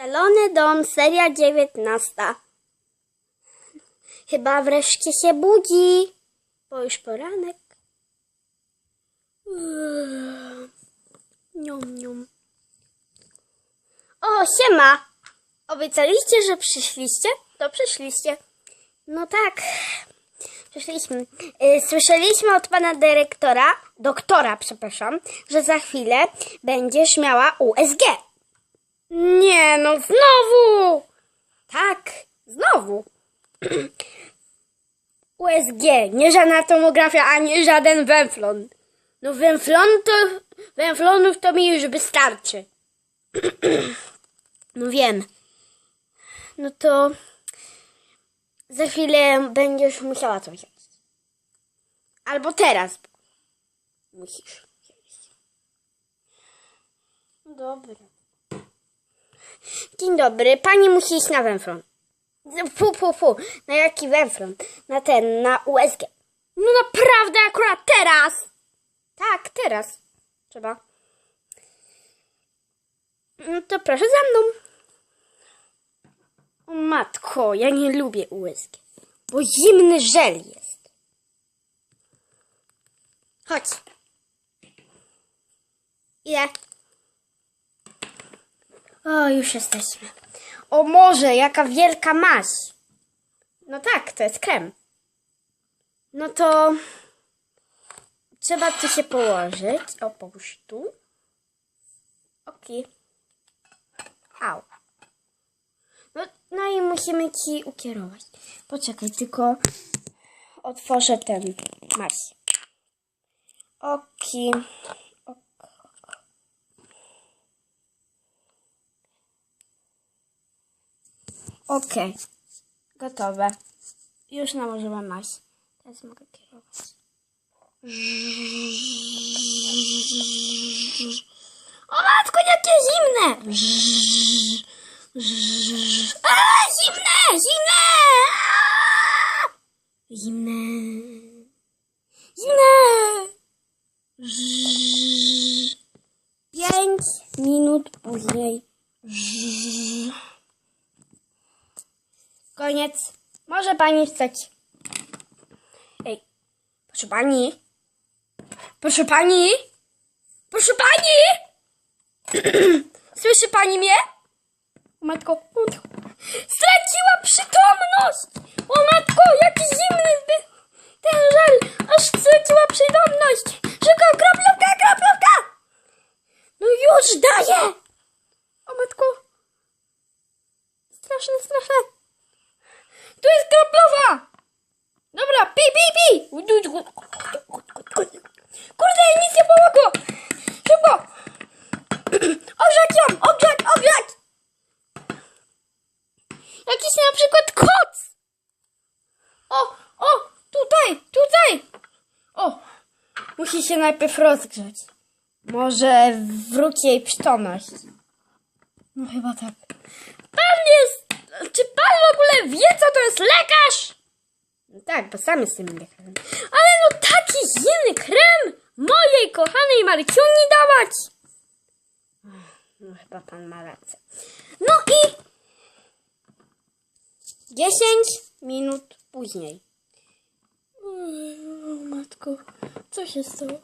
Szalony dom, seria dziewiętnasta. Chyba wreszcie się budzi, bo już poranek. Nium, nium. O, siema! Obiecaliście, że przyszliście? To przyszliście. No tak, przyszliśmy. Y, Słyszeliśmy od pana dyrektora, doktora, przepraszam, że za chwilę będziesz miała USG. Nie, no znowu! Tak, znowu. USG, nie żadna tomografia, ani żaden węflon. No węflon to, węflonów to mi już wystarczy. No wiem. No to za chwilę będziesz musiała coś jeść. Albo teraz. Musisz jeść. Dobra. Dzień dobry, pani musi iść na węflon. Fu, fu, fu. Na jaki węflon? Na ten, na USG. No naprawdę, akurat teraz! Tak, teraz. Trzeba. No to proszę za mną. O matko, ja nie lubię USG, bo zimny żel jest. Chodź. Ile? O, już jesteśmy. O może, jaka wielka maś. No tak, to jest krem. No to trzeba tu się położyć. O, połóż tu. Okej. Au. No, no i musimy ci ukierować. Poczekaj, tylko otworzę ten maś. Oki. Ok. Gotowe. Już nałożyłam maś. Teraz mogę kierować. O matko, jakie zimne! A, zimne! Zimne! A! Zimne! Zimne! Pięć minut później. Koniec. Może pani wstać. Ej, proszę pani. Proszę pani. Proszę pani! Słyszy pani mnie? O matko. Straciła przytomność! O matko, jaki zimny ten żel! Aż straciła przytomność! Szybko, kroplówka, kroplówka! No już daję! O matko. Straszne, straszne. Tu jest kroplowa! Dobra, pi, pi, pi! Kurde, nic nie pomogło! Szybko! Ogrzać ją! Ogrzać, ogrzać! Jakiś koc! O, o, tutaj, tutaj! O, musi się najpierw rozgrzać. Może wróci jej przytomność. No chyba tak. Pan jest... Czy pan w ogóle wie, co to jest lekarz? No tak, bo sam jestem lekarzem. Ale no taki zimny krem mojej kochanej Marciuni dawać! No chyba pan ma rację. No i 10 minut później. O, matko, co się stało?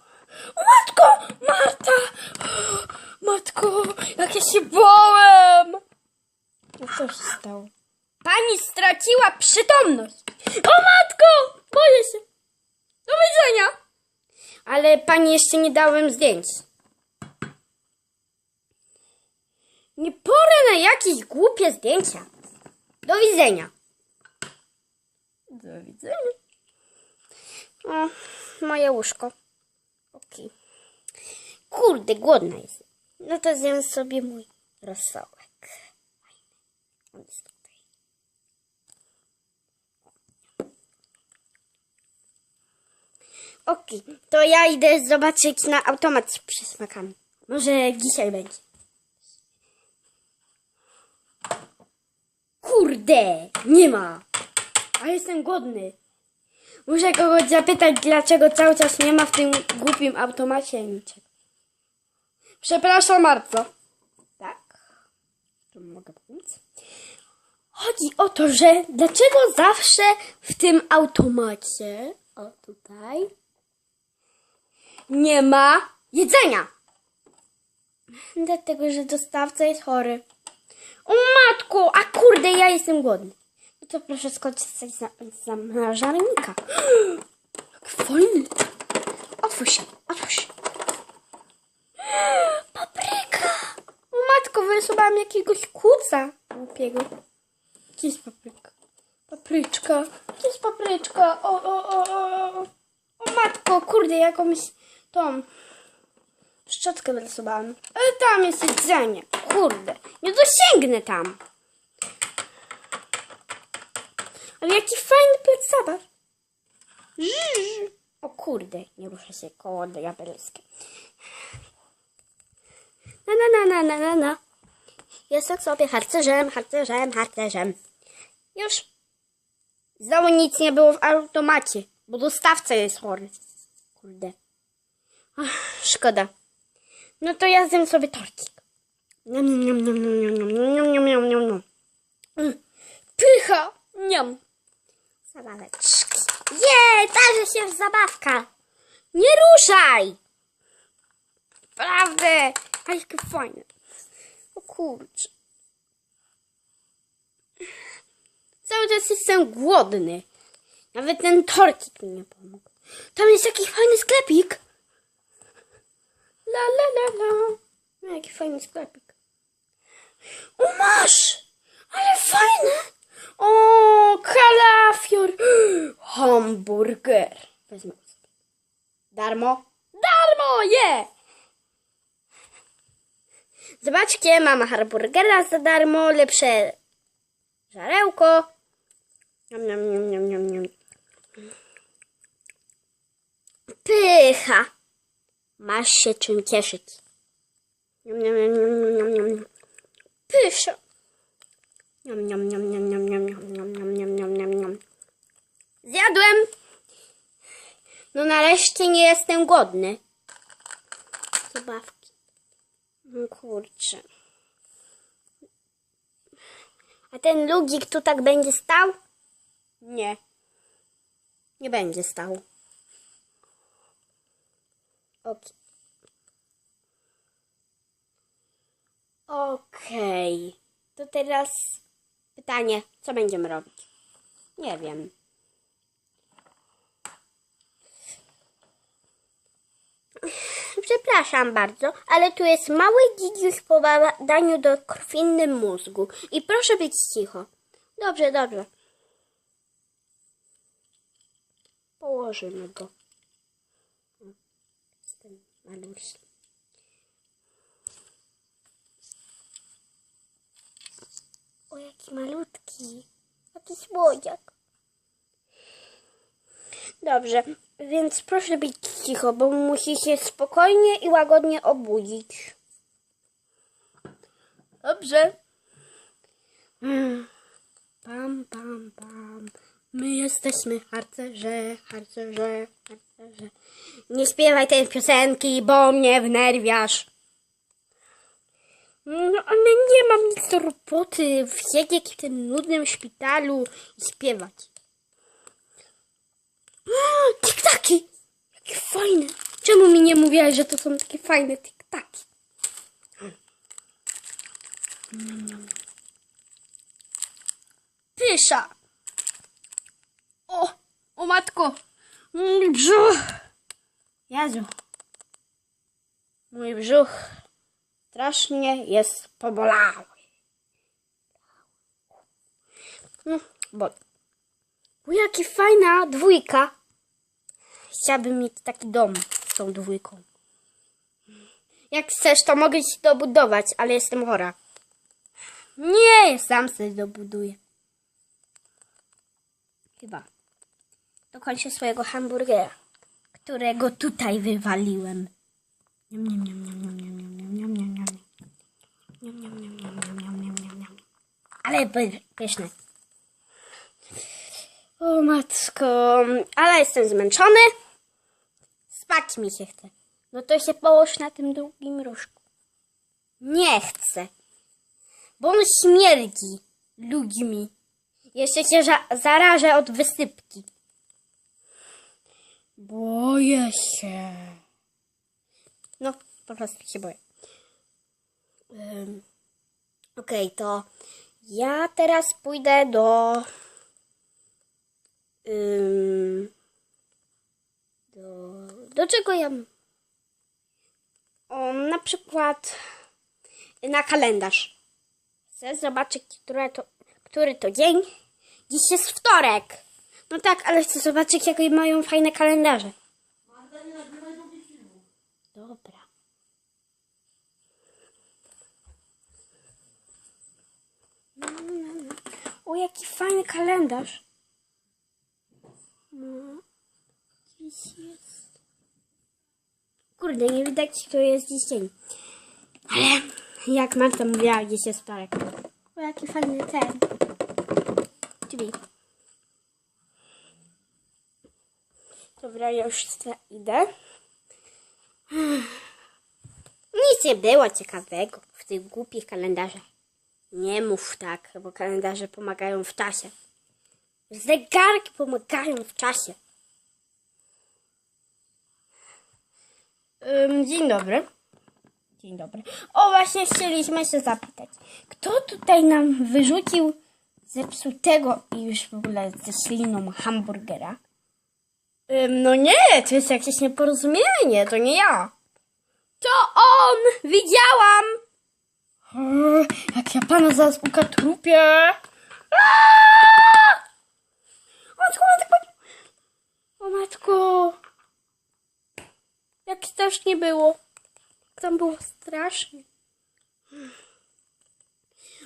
O, matko! Marta! O, matko, jak ja się bałem! No co się stało? Pani straciła przytomność! O matko! Boję się! Do widzenia! Ale pani jeszcze nie dałem zdjęć. Nie porę na jakieś głupie zdjęcia. Do widzenia. Do widzenia. O, moje łóżko. Okej. Kurde, głodna jest. No to zjem sobie mój rosołek. On jest tutaj. Okej, to ja idę zobaczyć na automat z przysmakami. Może dzisiaj będzie. Kurde, nie ma. A jestem głodny. Muszę kogoś zapytać, dlaczego cały czas nie ma w tym głupim automacie niczego. Przepraszam bardzo. Tak? czym mogę pomóc? Chodzi o to, że dlaczego zawsze w tym automacie, o tutaj, nie ma jedzenia? Dlatego, że dostawca jest chory. O matko, a kurde, ja jestem głodny. To proszę skorzystać z zamrażarnika. Jak fajny. Otwórz się, otwórz się. Papryka! Matko, wyrysowałam jakiegoś kuca głupiego. Gdzie jest papryka? Papryczka. Gdzie jest papryczka? O, o, o, o. O matko, kurde, jakąś tą szczotkę wyrysowałam. Ale tam jest jedzenie. Kurde, nie dosięgnę tam. Ale jaki fajny plac zabaw. Żrr. O kurde, nie ruszę się koło diabelskie. Na na na na na na na. Jestem sobie harcerzem, harcerzem, harcerzem. Już. Znowu nic nie było w automacie, bo dostawca jest chory. Kurde. Ach, szkoda. No to ja zjem sobie torcik. Niam, niam, niam, niam, niam, niam, niam, niam, niam, niam. Mm. Pycha! Niam. Zabaweczki. Jej, darzy się zabawka. Nie ruszaj! Prawdę! A jakie fajne. O kurczę. Cały czas jestem głodny. Nawet ten torcik mi nie pomógł. Tam jest jakiś fajny sklepik. La la la la. No, jaki fajny sklepik. O masz! Ale fajne! O, kalafior! Hamburger. Wezmę. Darmo? Darmo, je! Zobaczcie, mam hamburgera za darmo, lepsze żarełko. Niam, niam, niam, niam, niam, niam. Pycha. Masz się czym cieszyć. Niam, niam, niam, niam, niam, niam. Pysza. Niam, niam, niam, niam, niam, niam, niam, niam, niam, niam, niam, niam. Zjadłem. No nareszcie nie jestem głodny. Zabawki. No kurczę. A ten lugik tu tak będzie stał? Nie. Nie będzie stał. Ok. Okej. To teraz pytanie, co będziemy robić? Nie wiem. Przepraszam bardzo, ale tu jest mały gigiuś po badaniu do krwinnym mózgu. I proszę być cicho. Dobrze, dobrze. Położymy go. Jest ten O, jaki malutki. Jaki słodziak. Dobrze, więc proszę być cicho, bo musi się spokojnie i łagodnie obudzić. Dobrze. Mm. Pam, pam, pam. My jesteśmy harcerze, harcerze, harcerze. Nie śpiewaj tej piosenki, bo mnie wnerwiasz. No, ale nie mam nic do roboty. Siedzieć w tym nudnym szpitalu i śpiewać. Tiktaki! Jakie fajne! Czemu mi nie mówiłaś, że to są takie fajne tiktaki? Pysza! O! O matko! Mój brzuch! Jezu! Mój brzuch strasznie jest pobolały. No, bo... O, jaki fajna dwójka. Chciałabym mieć taki dom z tą dwójką. Jak chcesz, to mogę ci dobudować, ale jestem chora. Nie, sam sobie dobuduję. Chyba. Dokończę swojego hamburgera, którego tutaj wywaliłem. Niam, niam, niam, niam, niam, niam, niam. Niam, niam, niam, niam, niam, niam, niam, niam. Ale pyszne. O matko, ale jestem zmęczony. Spać mi się chce. No to się połóż na tym drugim różku. Nie chcę. Bo on śmierdzi ludźmi. Jeszcze cię zarażę od wysypki. Boję się. No, po prostu się boję. Ym, Okej, to ja teraz pójdę do. Do. Do czego ja. O, na przykład na kalendarz. Chcę zobaczyć, które to, który to dzień. Dziś jest wtorek. No tak, ale chcę zobaczyć, jakie mają fajne kalendarze. Dobra. O, jaki fajny kalendarz. No, dziś jest. Kurde, nie widać, to jest dziś dzień. Ale jak Marta mówiła, gdzieś jest wtorek. O, jaki fajny ten. Drzwi. Dobra, ja już idę. Nic nie było ciekawego w tych głupich kalendarzach. Nie mów tak, bo kalendarze pomagają w czasie. Zegarki pomagają w czasie. Dzień dobry. Dzień dobry. O, właśnie chcieliśmy się zapytać. Kto tutaj nam wyrzucił zepsutego i już w ogóle ze śliną hamburgera? No nie, to jest jakieś nieporozumienie, to nie ja. To on! Widziałam! Jak ja pana zaraz ukatrupię. Matko, matko! O matko! Jak strasznie było. Tam było strasznie.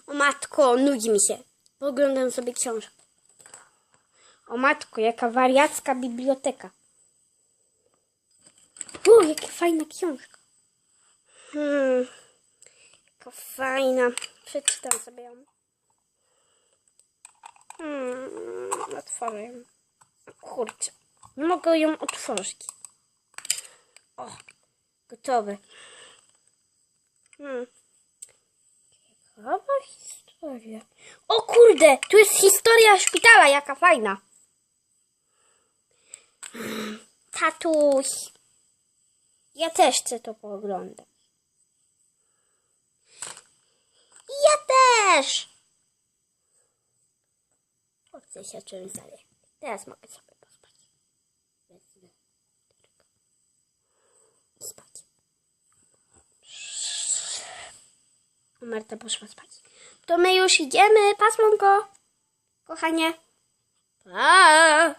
O matko, nudzi mi się. Oglądam sobie książkę. O matko, jaka wariacka biblioteka. U, jaka fajna książka. Hmm, jaka fajna. Przeczytam sobie ją. Hmm, otworzę ją. Kurczę, nie mogę ją otworzyć. O, gotowy. Hmm. Historia. O kurde, tu jest historia szpitala, jaka fajna. Tatuś. Ja też chcę to pooglądać. Ja też. Chcę się czymś zająć. Teraz mogę sobie pospać. Spać. Marta poszła spać. To my już idziemy, pasmonko. Kochanie. Pa.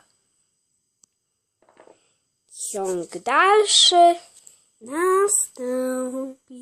Ciąg dalszy nastąpi.